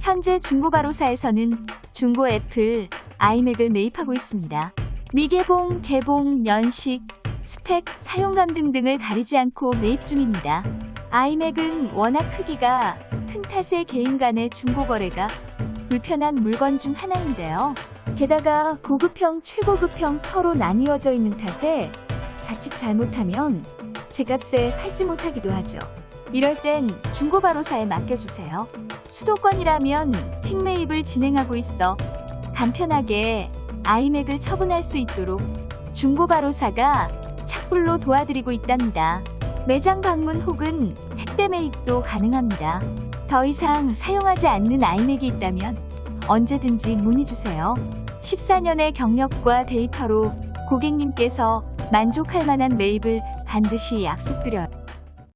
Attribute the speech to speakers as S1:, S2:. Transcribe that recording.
S1: 현재 중고바로사에서는 중고 애플, 아이맥을 매입하고 있습니다. 미개봉, 개봉, 연식, 스펙, 사용감 등등을 가리지 않고 매입 중입니다. 아이맥은 워낙 크기가 큰 탓에 개인 간의 중고 거래가 불편한 물건 중 하나인데요. 게다가 고급형, 최고급형 터로 나뉘어져 있는 탓에 자칫 잘못하면 제값에 팔지 못하기도 하죠. 이럴 땐 중고바로사에 맡겨주세요. 수도권이라면 퀵매입을 진행하고 있어 간편하게 아이맥을 처분할 수 있도록 중고바로사가 착불로 도와드리고 있답니다. 매장 방문 혹은 택배 매입도 가능합니다. 더 이상 사용하지 않는 아이맥이 있다면 언제든지 문의 주세요. 14년의 경력과 데이터로 고객님께서 만족할 만한 매입을 반드시 약속드려요.